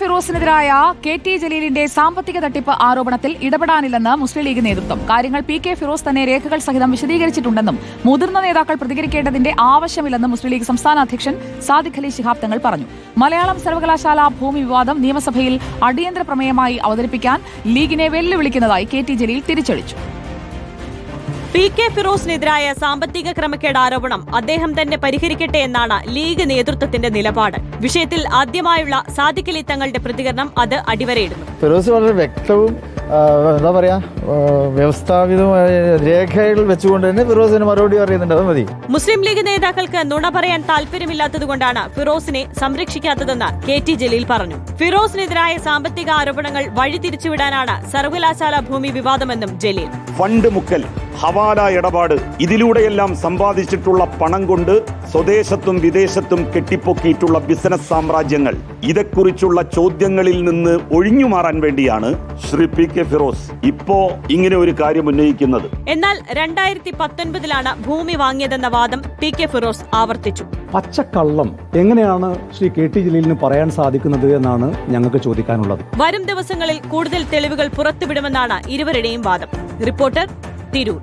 ഫിറോസിനെതിരായ K T ജലീലിന്റെ സാമ്പത്തിക തട്ടിപ്പ് ആരോപണത്തിൽ ഇടപെടാനില്ലെന്ന് മുസ്ലിം ലീഗ് നേതൃത്വം. കാര്യങ്ങൾ പി കെ ഫിറോസ് തന്നെ രേഖകൾ സഹിതം വിശദീകരിച്ചിട്ടുണ്ടെന്നും മുതിർന്ന നേതാക്കൾ പ്രതികരിക്കേണ്ടതിന്റെ ആവശ്യമില്ലെന്നും മുസ്ലിം ലീഗ് സംസ്ഥാന അധ്യക്ഷൻ സാദിഖ് അലി ശിഹാബ് തങ്ങൾ പറഞ്ഞു. മലയാളം സർവകലാശാല ഭൂമി വിവാദം നിയമസഭയിൽ അടിയന്തര പ്രമേയമായി അവതരിപ്പിക്കാൻ ലീഗിനെ വെല്ലുവിളിക്കുന്നതായി കെ ടി ജലീൽ തിരിച്ചടിച്ചു. പി കെ ഫിറോസിനെതിരായ സാമ്പത്തിക ക്രമക്കേട് ആരോപണം അദ്ദേഹം തന്നെ പരിഹരിക്കട്ടെ എന്നാണ് ലീഗ് നേതൃത്വത്തിന്റെ നിലപാട്. വിഷയത്തിൽ ആദ്യമായുള്ള സാദിഖലി തങ്ങളുടെ പ്രതികരണം അത് അടിവരയിടുന്നു. ഫിറോസ് വളരെ വ്യക്തവും എന്താ പറയാ വ്യവസ്ഥാപിതമായ രേഖകൾ വെച്ചുകൊണ്ട് തന്നെ ഫിറോസിന് മറുപടി പറയുന്നുണ്ട് അത് മതി. മുസ്ലിം ലീഗ് നേതാക്കൾക്ക് നുണ പറയാൻ താല്പര്യമില്ലാത്തതുകൊണ്ടാണ് ഫിറോസിനെ സംരക്ഷിക്കാത്തതെന്ന് കെ ടി ജലീൽ പറഞ്ഞു. ഫിറോസിനെതിരായ സാമ്പത്തിക ആരോപണങ്ങൾ വഴിതിരിച്ചുവിടാനാണ് സർവകലാശാല ഭൂമി വിവാദമെന്നും ജലീൽ. ഫണ്ട് മുക്കൽ. ഹവാല ഇടപാട്. ഇതിലൂടെയെല്ലാം സമ്പാദിച്ചിട്ടുള്ള പണം കൊണ്ട് സ്വദേശത്തും വിദേശത്തും കെട്ടിപ്പൊക്കിയിട്ടുള്ള ബിസിനസ് സാമ്രാജ്യങ്ങൾ. ഇതേക്കുറിച്ചുള്ള ചോദ്യങ്ങളിൽ നിന്ന് ഒഴിഞ്ഞു മാറാൻ വേണ്ടിയാണ് ശ്രീ പി കെ ഫിറോസ് ഇപ്പോ ഇങ്ങനെ ഒരു കാര്യം ഉന്നയിക്കുന്നത്. എന്നാൽ രണ്ടായിരത്തി പത്തൊൻപതിലാണ് ഭൂമി വാങ്ങിയതെന്ന വാദം പി കെ ഫിറോസ് ആവർത്തിച്ചു. പച്ചക്കള്ളം എങ്ങനെയാണ് ശ്രീ കെ ടി ജലീലിന് പറയാൻ സാധിക്കുന്നത് എന്നാണ് ഞങ്ങൾക്ക് ചോദിക്കാനുള്ളത്. വരും ദിവസങ്ങളിൽ കൂടുതൽ തെളിവുകൾ പുറത്തുവിടുമെന്നാണ് ഇരുവരുടെയും വാദം. റിപ്പോർട്ടർ തിരൂർ.